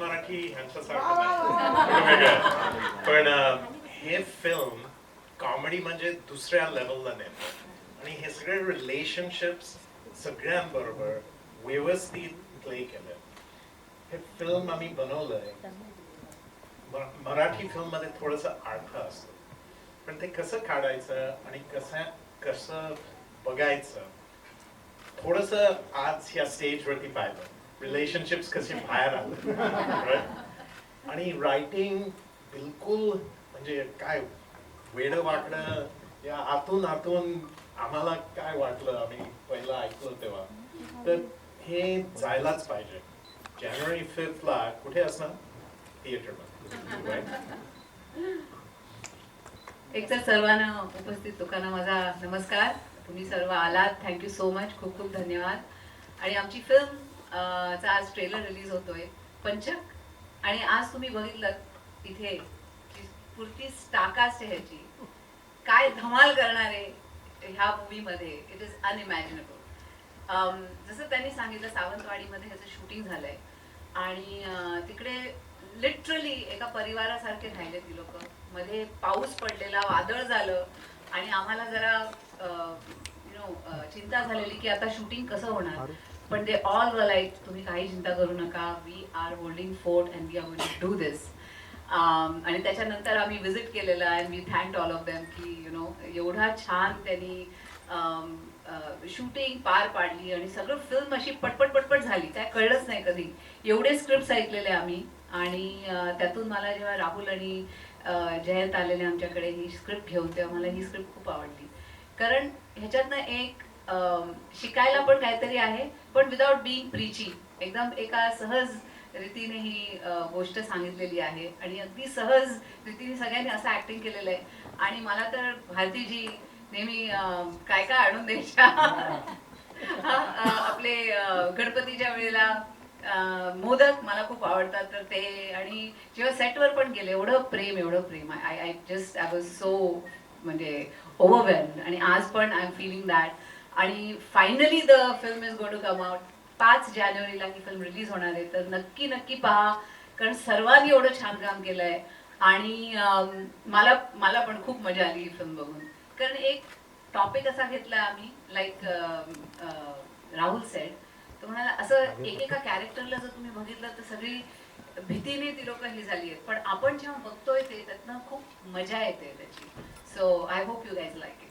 मराठी ह्यांच्यासारखं पण हे film comedy म्हणजे दुसऱ्या लेवलला नेतं आणि हे सगळे रिलेशनशिप्स सगळ्यांबरोबर व्यवस्थित प्ले केलं हे फिल्म आम्ही बनवलंय. मराठी फिल्ममध्ये थोडस अर्थ असतो. पण ते कसं काढायचं आणि कसं कसं बघायचं थोडस आज या स्टेजवरती पाहिलं. रिलेशनशिप्स कसे बाहेर आलं आणि रायटिंग बिलकुल म्हणजे काय वेड वाकडं या आतून आतून आम्हाला काय वाटलं आम्ही पहिलं ऐकलं तेव्हा. तर हे जायलाच पाहिजे. जानेवारी फिफ्थला कुठे असणार? थिएटरमध्ये एक तर सर्वांना उपस्थित लोकांना माझा नमस्कार. तुम्ही सर्व आलात. थँक्यू सो मच खूप खूप धन्यवाद. आणि आमची फिल्म चा आज ट्रेलर रिलीज होतोय. पंचक आणि आज तुम्ही बघितलं इथे पुरती स्टाकास्ट ह्याची काय धमाल करणारे ह्या मूवीमध्ये इट इज अनइमॅजिनेबल जसं त्यांनी सांगितलं सावंतवाडीमध्ये ह्याचं शूटिंग झालंय. आणि तिकडे लिटरली एका परिवारासारखे राहिले ती लोक. मध्ये पाऊस पडलेला वादळ झालं. आणि आम्हाला जरा यु नो चिंता झालेली की आता शूटिंग कसं होणार? पण दे ऑल लाईक तुम्ही काही चिंता करू नका. We are holding fort and we are going to do this आणि त्याच्यानंतर आम्ही विजिट केलेलं आहे मी थँक ऑल ऑफ देम की यु नो एवढा छान त्यांनी um, uh, शूटिंग पार पाडली आणि सगळं फिल्म अशी पटपट पटपट झाली. काय कळलंच नाही कधी. एवढे स्क्रिप्ट ऐकलेले आम्ही. आणि uh, त्यातून मला जेव्हा राहुल आणि uh, जयंत आलेले आमच्याकडे ही स्क्रिप्ट घेऊन तेव्हा मला ही स्क्रिप्ट खूप आवडली. कारण ह्याच्यातनं एक शिकायला पण काहीतरी आहे पण विदाउट बिईंग प्रीची एकदम एका सहज रीतीने ही गोष्ट सांगितलेली आहे. आणि अगदी सहज रीतीने सगळ्यांनी असं ऍक्टिंग केलेलं आहे. आणि मला तर भारतीजी नेहमी काय काय आणून द्यायच्या? आपले गणपतीच्या वेळेला मोदक मला खूप आवडतात. तर ते आणि जेव्हा सेटवर पण गेले एवढं प्रेम एवढं प्रेम. I I just I was so म्हणजे ओव्हरवेल्ड आणि आज पण आय एम फिलिंग दॅट आणि finally the film is got to come out पाच जानेवारीला ही फिल्म रिलीज होणार आहे. तर नक्की नक्की पहा. कारण सर्वांनी एवढं छान काम केलंय. आणि अं, मला मला पण खूप मजा आली ही फिल्म बघून. कारण एक टॉपिक असा घेतला आम्ही लाईक राहुल सेड तो म्हणाला असं एकेका कॅरेक्टरला जर तुम्ही बघितलं तर सगळी भीतीने ती लोक ही झाली आहेत. पण आपण जेव्हा बघतोय ते त्यातनं खूप मजा येते त्याची. So I hope you guys like it